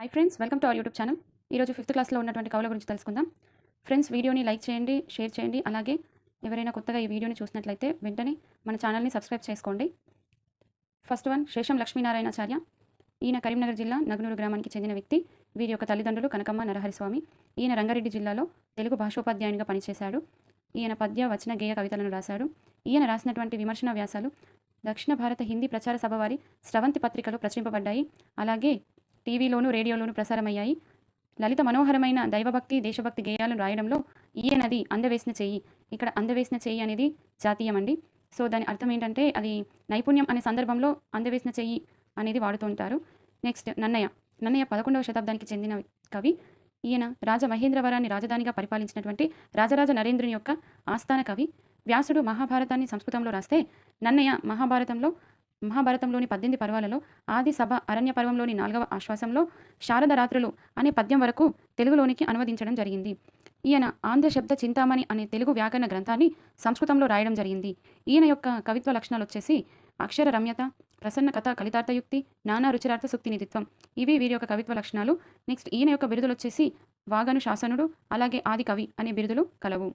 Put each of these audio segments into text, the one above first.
Hi friends welcome to our YouTube channel ఈరోజు fifth క్లాస్లో ఉన్నటువంటి కవుల గురించి తెలుసుకుందాం. ఫ్రెండ్స్ వీడియోని లైక్ చేయండి షేర్ చేయండి. అలాగే ఎవరైనా కొత్తగా ఈ వీడియోని చూసినట్లయితే వెంటనే మన ఛానల్ని సబ్స్క్రైబ్ చేసుకోండి. ఫస్ట్ వన్ శేషం లక్ష్మీనారాయణాచార్య. ఈయన కరీంనగర్ జిల్లా నగనూరు గ్రామానికి చెందిన వ్యక్తి. వీరి యొక్క తల్లిదండ్రులు కనకమ్మ నరహరిస్వామి. ఈయన రంగారెడ్డి జిల్లాలో తెలుగు భాషోపాధ్యాయునిగా పనిచేశాడు. ఈయన పద్య వచన గేయ కవితలను రాశాడు. ఈయన రాసినటువంటి విమర్శన వ్యాసాలు దక్షిణ భారత హిందీ ప్రచార సభ వారి స్రవంతి పత్రికలో ప్రచురింపబడ్డాయి. అలాగే టీవీలోనూ రేడియోలోనూ ప్రసారమయ్యాయి. లలిత మనోహరమైన దైవభక్తి దేశభక్తి గేయాలను రాయడంలో ఈయనది అందవేసిన చెయ్యి ఇక్కడ అందవేసిన చెయ్యి అనేది జాతీయం అండి సో దాని అర్థం ఏంటంటే అది నైపుణ్యం అనే సందర్భంలో అందవేసిన చెయ్యి అనేది వాడుతూ ఉంటారు. నెక్స్ట్ నన్నయ్య నన్నయ్య పదకొండవ శతాబ్దానికి చెందిన కవి. ఈయన రాజ మహేంద్రవరాన్ని రాజధానిగా పరిపాలించినటువంటి రాజరాజ నరేంద్రుని యొక్క ఆస్థాన కవి. వ్యాసుడు మహాభారతాన్ని సంస్కృతంలో రాస్తే నన్నయ్య మహాభారతంలో మహాభారతంలోని పద్దెనిమిది పర్వాలలో ఆది సభ అరణ్య పర్వంలోని నాలుగవ ఆశ్వాసంలో శారద రాత్రులు అనే పద్యం వరకు తెలుగులోనికి అనువదించడం జరిగింది. ఈయన ఆంధ్ర శబ్ద చింతామణి అనే తెలుగు వ్యాకరణ గ్రంథాన్ని సంస్కృతంలో రాయడం జరిగింది. ఈయన యొక్క కవిత్వ లక్షణాలు వచ్చేసి అక్షర రమ్యత ప్రసన్న కథ కలితార్థయుక్తి నానా రుచిరార్థ సుక్తి నిధిత్వం. ఇవి వీరి యొక్క కవిత్వ లక్షణాలు. నెక్స్ట్ ఈయన యొక్క బిరుదులు వచ్చేసి వాగను శాసనుడు అలాగే ఆది కవి అనే బిరుదులు కలవు.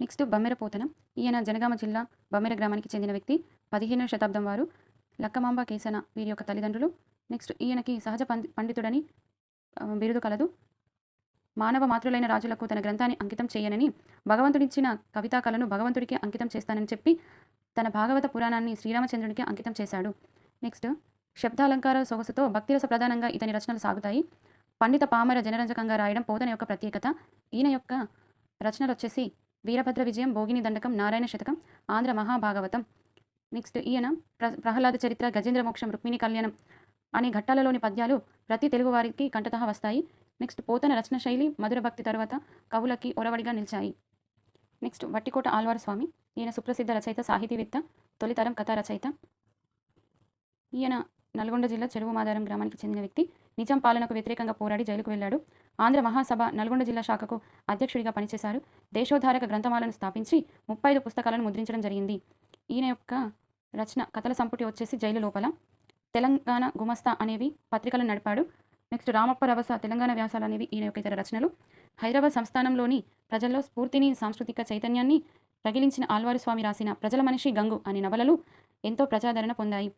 నెక్స్ట్ బమ్మెర పోతనం ఈయన జనగామ జిల్లా బమ్మెర గ్రామానికి చెందిన వ్యక్తి. పదిహేనవ శతాబ్దం వారు లక్కమాంబ కేసన వీరి యొక్క తల్లిదండ్రులు. నెక్స్ట్ ఈయనకి సహజ పండితుడని బిరుదు కలదు. మానవ మాతృలైన రాజులకు తన గ్రంథాన్ని అంకితం చేయనని భగవంతుడిచ్చిన కవితా కళను భగవంతుడికి అంకితం చేస్తానని చెప్పి తన భాగవత పురాణాన్ని శ్రీరామచంద్రునికి అంకితం చేశాడు. నెక్స్ట్ శబ్దాలంకార సొగసుతో భక్తిరస ప్రధానంగా ఇతని రచనలు సాగుతాయి. పండిత పామర జనరంజకంగా రాయడం పోతన యొక్క ప్రత్యేకత. ఈయన యొక్క రచనలు వచ్చేసి వీరభద్ర విజయం భోగిని దండకం నారాయణ శతకం ఆంధ్ర మహాభాగవతం. నెక్స్ట్ ఈయన ప్ర ప్రహ్లాద చరిత్ర గజేంద్ర మోక్షం రుక్మిణి కళ్యాణం అనే ఘట్టాలలోని పద్యాలు ప్రతి తెలుగు వారికి కంటతహ వస్తాయి. నెక్స్ట్ పోతన రచన శైలి మధుర భక్తి తరువాత కవులకి ఒరవడిగా నిలిచాయి. నెక్స్ట్ వట్టికోట ఆల్వార స్వామి ఈయన సుప్రసిద్ధ రచయిత సాహితీవేత్త తొలితరం కథా రచయిత ఈయన నల్గొండ జిల్లా చెరువు మాదారం గ్రామానికి చెందిన వ్యక్తి నిజాం పాలనకు వ్యతిరేకంగా పోరాడి జైలుకు వెళ్ళాడు. ఆంధ్ర మహాసభ నల్గొండ జిల్లా శాఖకు అధ్యక్షుడిగా పనిచేశారు. దేశోధారక గ్రంథమాలను స్థాపించి ముప్పై ఐదు పుస్తకాలను ముద్రించడం జరిగింది. ఈయన యొక్క రచన కథల సంపుటి వచ్చేసి జైలు లోపల. తెలంగాణ గుమస్తా అనేవి పత్రికలను నడిపాడు. నెక్స్ట్ రామప్ప రవస తెలంగాణ వ్యాసాలు అనేవి ఈయన యొక్క ఇతర రచనలు. హైదరాబాద్ సంస్థానంలోని ప్రజల్లో స్ఫూర్తిని సాంస్కృతిక చైతన్యాన్ని రగిలించిన ఆల్వారు స్వామి రాసిన ప్రజల మనిషి గంగు అనే నవలలు ఎంతో ప్రజాదరణ పొందాయి.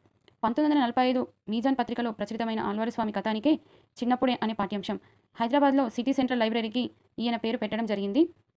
పంతొమ్మిది వందల నలభై ఐదు మీజాన్ పత్రికలో ప్రచురితమైన ఆళ్వారస్వామి కథానికే చిన్నప్పుడే అనే పాఠ్యాంశం. హైదరాబాద్లో సిటీ సెంట్రల్ లైబ్రరీకి ఈయన పేరు పెట్టడం జరిగింది.